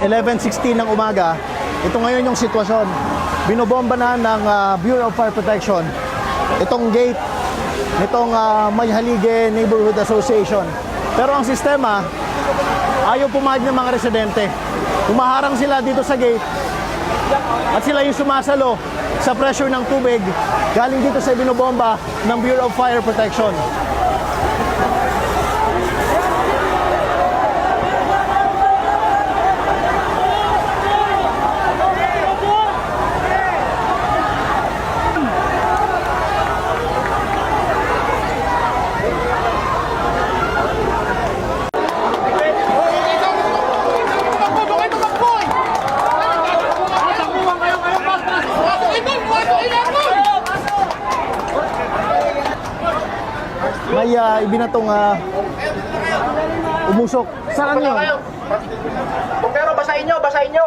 11.16 ng umaga, ito ngayon yung sitwasyon. Binobomba na ng ah, Bureau of Fire Protection itong gate nitong uh, Mayhalige Neighborhood Association. Pero ang sistema, ayaw pumayag ng mga residente. Umaharang sila dito sa gate at sila yung sumasalo sa pressure ng tubig galing dito sa binobomba ng Bureau of Fire Protection. May uh, ibinatong uh, umusok. Saan yun? Pero basahin nyo, basahin nyo.